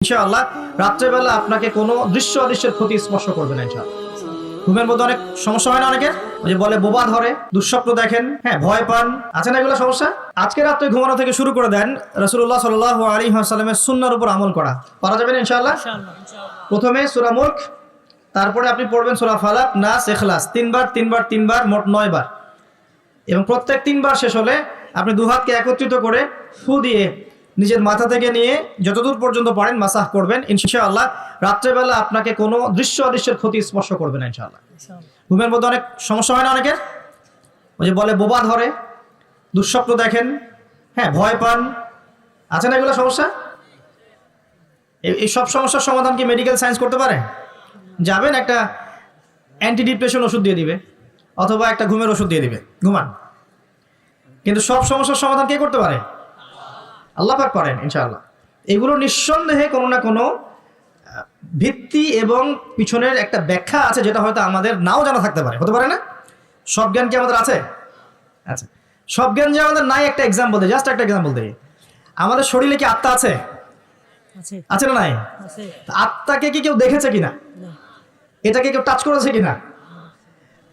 ইনশাআল্লাহ রাত্রেবেলা আপনাকে কোনো দৃশ্য অদৃশ্যের ক্ষতি স্পর্শ করবে না ইনশাআল্লাহ। ঘুমের মধ্যে অনেক সমস্যা হয় না অনেকের? ওই যে বলে বোবা ধরে দুঃস্বপ্ন দেখেন হ্যাঁ ভয় পান। আছে না এগুলো সমস্যা? আজকে রাত্রে ঘুমানো থেকে শুরু করে দেন রসুল্লাহ সাল্লাহ আলী হাসালামের সুন্নার উপর আমল করা। পারা যাবে না ইনশাআল্লাহ? প্রথমে সুরা মুল্ক তারপরে আপনি পড়বেন সুরা ফালাক নাস এখলাস তিনবার তিনবার তিনবার মোট নয় বার এবং প্রত্যেক তিনবার শেষ হলে আপনি দুহাতকে একত্রিত করে ফু দিয়ে নিজের মাথা থেকে নিয়ে যতদূর পর্যন্ত পারেন মাসাহ করবেন। ইনশাআল্লাহ রাত্রেবেলা আপনাকে কোনো দৃশ্য অদৃশ্যের ক্ষতি স্পর্শ করবে না ইনশাআল্লাহ। ঘুমের মধ্যে অনেক সমস্যা হয় না অনেকের? ওই যে বলে বোবা ধরে, দুঃস্বপ্ন দেখেন হ্যাঁ ভয় পান। আছে না এগুলো সমস্যা? এই সব সমস্যার সমাধান কি মেডিকেল সায়েন্স করতে পারে? যাবেন একটা অ্যান্টি ডিপ্রেশন ওষুধ দিয়ে দিবে, অথবা একটা ঘুমের ওষুধ দিয়ে দিবে। ঘুমান। কিন্তু সব সমস্যার সমাধান কে করতে পারে? আল্লাহ পাক পারেন ইনশাআল্লাহ। এগুলো নিঃসন্দেহে কোনো না কোনো ভিত্তি এবং পিছনের একটা ব্যাখ্যা আছে যেটা হয়তো আমাদের নাও জানা থাকতে পারে। হতে পারে না? সব জ্ঞান কি আমাদের আছে? আচ্ছা সব জ্ঞান যে আমাদের নাই একটা এক্সাম্পল দেয় জাস্ট একটা এক্সাম্পল দেয়। আমাদের শরীরে কি আত্মা আছে? আছে। আছে না নাই? আত্মাকে কি কেউ দেখেছে কিনা? এটাকে কেউ টাচ করেছে কিনা?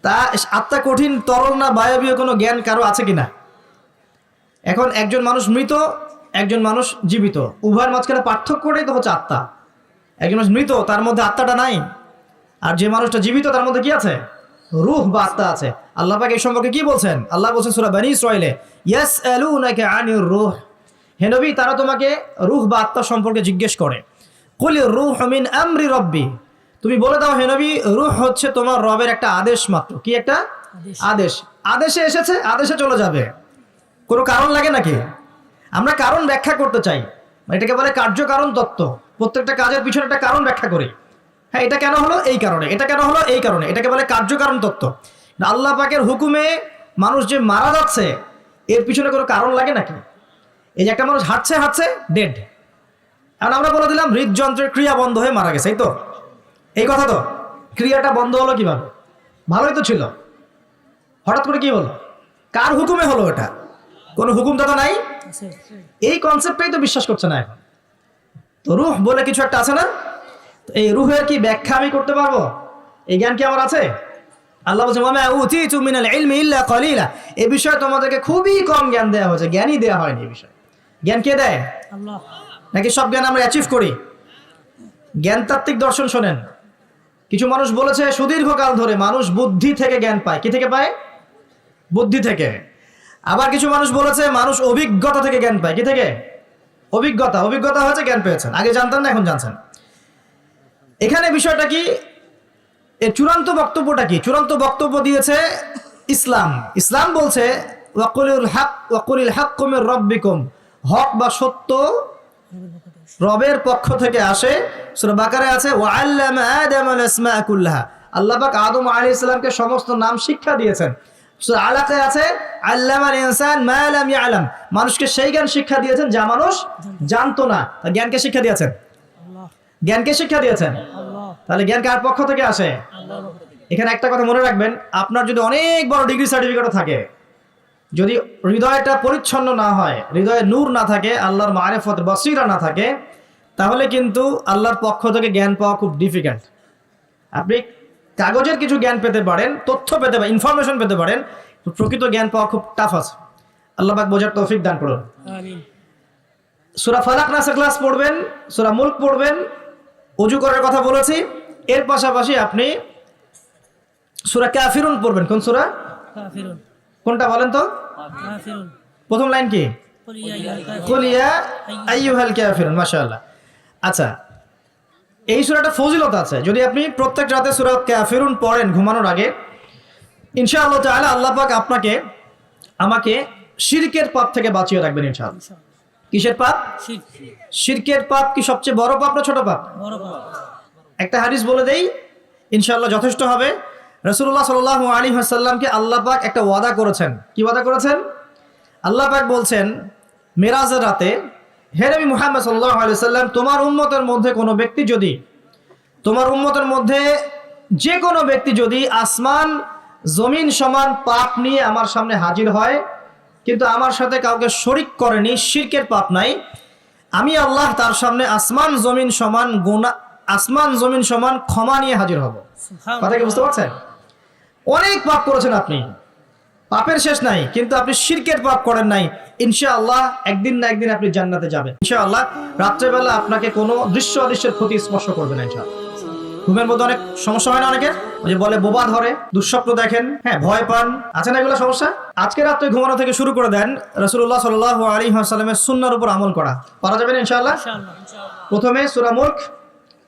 তা আত্মা কঠিন তরল না বায়বীয় কোনো জ্ঞান কারও আছে কিনা? এখন একজন মানুষ মৃত একজন মানুষ জীবিত। উভয়ের মাঝখানে পার্থক্যটাই তো হচ্ছে আত্মা। একজন মানুষ মৃত তার মধ্যে আত্মাটা নাই। আর যে মানুষটা জীবিত তার মধ্যে কি আছে? রুহ বা আত্মা আছে। আল্লাহ পাক এই সম্পর্কে কি বলছেন? আল্লাহ বলছেন সুরা বানি ইসরাইলে ইয়াস আলুনাকা আনির রুহ। হে নবী তারা তোমাকে রুহ বা আত্মা সম্পর্কে জিজ্ঞেস করে। কুল রুহ মিন আমরি রব্বি। তুমি বলে দাও হে নবী রুহ হচ্ছে তোমার রবের একটা আদেশ মাত্র। কি একটা। আদেশ। আদেশে এসেছে আদেশে চলে যাবে। কোনো কারণ লাগে নাকি? আমরা কারণ ব্যাখ্যা করতে চাই। এটাকে বলে কার্যকারণ তত্ত্ব। প্রত্যেকটা কাজের পিছনে একটা কারণ ব্যাখ্যা করি। হ্যাঁ এটা কেন হলো? এই কারণে। এটা কেন হলো? এই কারণে। এটাকে বলে কার্যকারণ তত্ত্ব। আল্লাহ পাকের হুকুমে মানুষ যে মারা যাচ্ছে, এর পিছনে কোনো কারণ লাগে নাকি? এই যে একটা মানুষ হাঁটছে হাঁটছে ডেড এখন আমরা বলে দিলাম, হৃদযন্ত্রের ক্রিয়া বন্ধ হয়ে মারা গেছে, এই তো? এই কথা তো? ক্রিয়াটা বন্ধ হলো কীভাবে? ভালোই তো ছিল। হঠাৎ করে কি হলো? কার হুকুমে হলো এটা? কোনো হুকুমদাতা নাই? এই কনসেপ্টটাই তো বিশ্বাস করছে না এখন। তো রুহ বলে কিছু একটা আছে না? এই রুহের কি ব্যাখ্যা আমি করতে পারব? এই জ্ঞান কি আমার আছে? আল্লাহ বলছে মামা উতিতু মিনাল ইলমি ইল্লা কলিলা। এই বিষয়ে তোমাদেরকে খুবই কম জ্ঞান দেওয়া হয়েছে। জ্ঞানই দেওয়া হয়নি এই বিষয়ে। জ্ঞান কে দেয়? নাকি সব জ্ঞান আমরা অ্যাচিভ করি? জ্ঞানতাত্ত্বিক দর্শন শোনেন। কিছু মানুষ বলেছে সুদীর্ঘকাল ধরে মানুষ বুদ্ধি থেকে জ্ঞান পায়। কি থেকে পায়? বুদ্ধি থেকে। আবার কিছু মানুষ বলেছে, মানুষ অভিজ্ঞতা থেকে জ্ঞান পায়। কি থেকে? অভিজ্ঞতা। অভিজ্ঞতা হয়েছে, জ্ঞান পেয়েছেন। আগে জানতেন না, এখন জানছেন। এখানে বিষয়টা কি? এর চূড়ান্ত বক্তব্যটা কি? চূড়ান্ত বক্তব্য দিয়েছে ইসলাম। ইসলাম বলছে, ওয়াকুলুল হক, ওয়াকুলিল হক কুমির হক বা সত্য রবের পক্ষ থেকে আসে। সূরা বাকারে আছে আল আল্লাহ পাক আদম আলাইহিস সালামকে সমস্ত নাম শিক্ষা দিয়েছেন। সূরা আলাকে আছে আল্লামাল ইনসান মা লাম ইয়ালাম। মানুষকে সেই জ্ঞান শিক্ষা দিয়েছেন যা মানুষ জানতো না। জ্ঞানকে শিক্ষা দিয়েছেন? জ্ঞানকে শিক্ষা দিয়েছেন? তাহলে জ্ঞান কার পক্ষ থেকে আসে? এখানে একটা কথা মনে রাখবেন, আপনার যদি অনেক বড় ডিগ্রি সার্টিফিকেটও থাকে, যদি হৃদয়টা পরিচ্ছন্ন না হয়, হৃদয়ে নূর না থাকে, আল্লাহর মারেফত বসিরা না থাকে, তাহলে কিন্তু আল্লাহর পক্ষ থেকে জ্ঞান পাওয়া খুব ডিফিকাল্ট আপনি কাগজের কিছু জ্ঞান পেতে পারেন তথ্য পেতে পারেন ইনফরমেশন পেতে পারেন প্রকৃত জ্ঞান পাওয়া খুব টাফ আছে। আল্লাহ পাক বোঝার তৌফিক দান করুন। সুরা ফালাক নাসা ক্লাস পড়বেন সুরা মুল্ক পড়বেন অজু করার কথা বলেছি এর পাশাপাশি আপনি সুরা কাফিরুন পড়বেন কোন সুরা? কোনটা বলেন তো? প্রথম লাইন কি? কুল ইয়া আইয়ুহাল কুলিয়া মাশাআল্লাহ। আচ্ছা এই সূরাটা ফজিলত আছে। যদি আপনি প্রত্যেক রাতে সূরা কাফিরুন পড়েন ঘুমানোর আগে ইনশাআল্লাহ তাহলে আল্লাহ পাক আপনাকে আমাকে শিরকের পাপ থেকে বাঁচিয়ে রাখবেন ইনশাআল্লাহ। কিসের পাপ? শিরক শিরকের পাপ কি সবচেয়ে বড় পাপ না ছোট পাপ? বড় পাপ। একটা হাদিস বলে দেই ইনশাআল্লাহ যথেষ্ট হবে। রসুল্লাহ সাল আলী হাসাল্লামকে আল্লাহ পাক একটা ওয়াদা করেছেন। কি ওয়াদা করেছেন? আল্লাহ পাক বলছেন মেরাজের রাতে হে নবী মুহাম্মদ সাল্লাহ সাল্লাম তোমার উম্মতের মধ্যে কোনো ব্যক্তি যদি তোমার উম্মতের মধ্যে যে কোনো ব্যক্তি যদি আসমান জমিন সমান পাপ নিয়ে আমার সামনে হাজির হয় কিন্তু আমার সাথে কাউকে শরিক করেনি শিরকের পাপ নাই আমি আল্লাহ তার সামনে আসমান জমিন সমান গোনা আসমান জমিন সমান ক্ষমা নিয়ে হাজির হব। কথা কি বুঝতে পারছেন? অনেক পাপ করেছেন আপনি। পাপের শেষ নাই কিন্তু আপনি শিরকের পাপ করেন নাই ইনশাআল্লাহ একদিন না একদিন আপনি জান্নাতে যাবেন। ইনশাআল্লাহ রাত্রেবেলা আপনাকে কোনো দৃশ্য অদৃশ্যের ক্ষতি স্পর্শ করবে না ইনশাআল্লাহ। ঘুমের মধ্যে অনেক সমস্যা হয় না অনেকের? ওই যে বলে বোবা ধরে দুঃস্বপ্ন দেখেন হ্যাঁ ভয় পান। আছে না এগুলো সমস্যা? আজকে রাত্রে ঘুমানো থেকে শুরু করে দেন রসুল্লাহ সাল আলী হাসালামের সুন্নার উপর আমল করা। পারা যাবে না ইনশাআল্লাহ? ইনশাআল্লাহ প্রথমে সুরা মুল্ক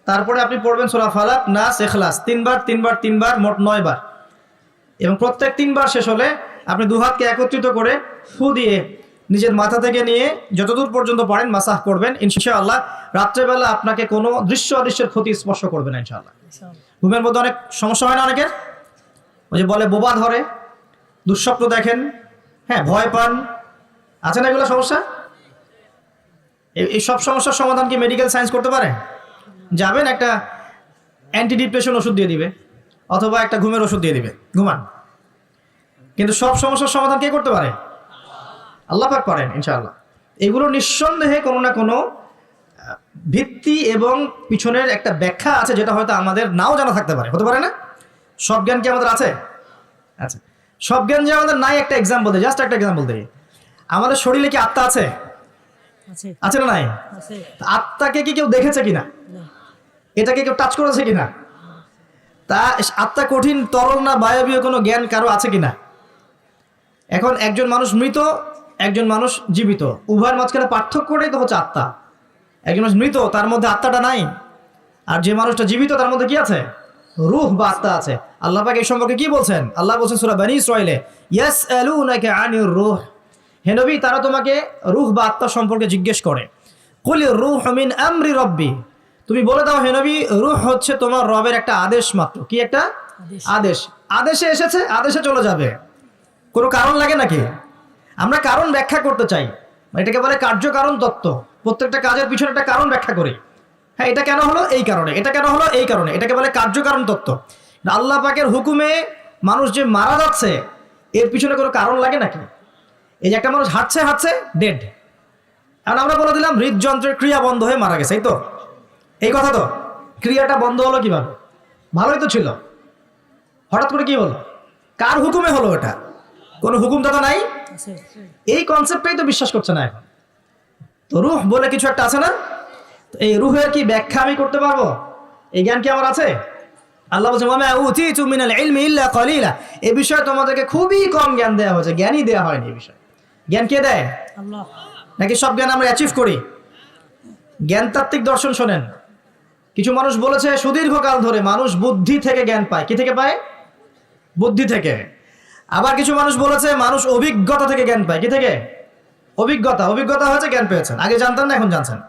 তারপরে আপনি পড়বেন সুরা ফালাক নাস এখলাস তিনবার তিনবার তিনবার মোট নয় বার এবং প্রত্যেক তিনবার শেষ হলে আপনি দু হাতকে একত্রিত করে ফু দিয়ে নিজের মাথা থেকে নিয়ে যতদূর পর্যন্ত পারেন মাসাহ করবেন। ইনশাআল্লাহ রাত্রেবেলা আপনাকে কোনো দৃশ্য অদৃশ্যের ক্ষতি স্পর্শ করবে না ইনশাআল্লাহ। ঘুমের মধ্যে অনেক সমস্যা হয় না অনেকের? ওই যে বলে বোবা ধরে, দুঃস্বপ্ন দেখেন হ্যাঁ ভয় পান। আছে না এগুলো সমস্যা? এই সব সমস্যার সমাধান কি মেডিকেল সায়েন্স করতে পারে? যাবেন একটা অ্যান্টি ডিপ্রেশন ওষুধ দিয়ে দিবে, অথবা একটা ঘুমের ওষুধ দিয়ে দিবে। ঘুমান। কিন্তু সব সমস্যার সমাধান কে করতে পারে? আল্লাহ পাক পারেন ইনশাআল্লাহ। এগুলো নিঃসন্দেহে কোনো না কোনো ভিত্তি এবং পিছনের একটা ব্যাখ্যা আছে যেটা হয়তো আমাদের নাও জানা থাকতে পারে। হতে পারে না? সব জ্ঞান কি আমাদের আছে? আচ্ছা সব জ্ঞান যে আমাদের নাই একটা এক্সাম্পল দেয় জাস্ট একটা এক্সাম্পল দেয়। আমাদের শরীরে কি আত্মা আছে? আছে। না নাই? আত্মাকে কি কেউ দেখেছে কিনা? না। এটাকে কেউ টাচ করেছে কিনা? তা আত্মা কঠিন তরল না বায়বীয় কোনো জ্ঞান কারও আছে কিনা? এখন একজন মানুষ মৃত একজন মানুষ জীবিত। উভয়ের মাঝখানে পার্থক্যটাই তো হচ্ছে আত্মা। একজন মানুষ মৃত তার মধ্যে আত্মাটা নাই। আর যে মানুষটা জীবিত তার মধ্যে কি আছে? রুহ বা আত্মা আছে। আল্লাহ পাক এই সম্পর্কে কি বলছেন? আল্লাহ বলছেন সুরা বানি ইসরাইলে ইয়াস আলুনাকা আনির রুহ। হে নবী তারা তোমাকে রুহ বা আত্মা সম্পর্কে জিজ্ঞেস করে। কুলি রুহ মিন আমরি রব্বি। তুমি বলে দাও হে নবী রুহ হচ্ছে তোমার রবের একটা আদেশ মাত্র। কি একটা? আদেশ। আদেশ। আদেশে এসেছে আদেশে চলে যাবে। কোনো কারণ লাগে নাকি? আমরা কারণ ব্যাখ্যা করতে চাই। এটাকে বলে কার্যকারণ তত্ত্ব। প্রত্যেকটা কাজের পিছনে একটা কারণ ব্যাখ্যা করি। হ্যাঁ এটা কেন হলো? এই কারণে। এটা কেন হলো? এই কারণে। এটাকে বলে কার্যকারণ তত্ত্ব। আল্লাহ পাকের হুকুমে মানুষ যে মারা যাচ্ছে, এর পিছনে কোনো কারণ লাগে নাকি? এই যে একটা মানুষ হাঁটছে হাঁটছে ডেড এখন আমরা বলে দিলাম, হৃদযন্ত্রের ক্রিয়া বন্ধ হয়ে মারা গেছে, এই তো? এই কথা তো? ক্রিয়াটা বন্ধ হলো কীভাবে? ভালোই তো ছিল। হঠাৎ করে কি হলো? কার হুকুমে হলো এটা? কোনো হুকুমদাতা নাই? এই কনসেপ্টটাই তো বিশ্বাস করছে না এখন। তো রুহ বলে কিছু একটা আছে না? তো এই রুহের কি ব্যাখ্যা আমি করতে পারব? এই জ্ঞান কি আমার আছে? আল্লাহ বলছে মামা উতিতু মিনাল ইলমি ইল্লা কলিলা। এই বিষয়ে তোমাদেরকে খুবই কম জ্ঞান দেওয়া হয়েছে। জ্ঞানই দেওয়া হয়নি এই বিষয়ে। জ্ঞান কে দেয়? নাকি সব জ্ঞান আমরা অ্যাচিভ করি? জ্ঞানতাত্ত্বিক দর্শন শোনেন। কিছু মানুষ বলেছে সুদীর্ঘকাল ধরে মানুষ বুদ্ধি থেকে জ্ঞান পায়। কি থেকে পায়? বুদ্ধি থেকে। আবার কিছু মানুষ বলেছে, মানুষ অভিজ্ঞতা থেকে জ্ঞান পায়। কি থেকে? অভিজ্ঞতা। অভিজ্ঞতা হয়েছে, জ্ঞান পেয়েছেন। আগে জানতেন না, এখন জানছেন।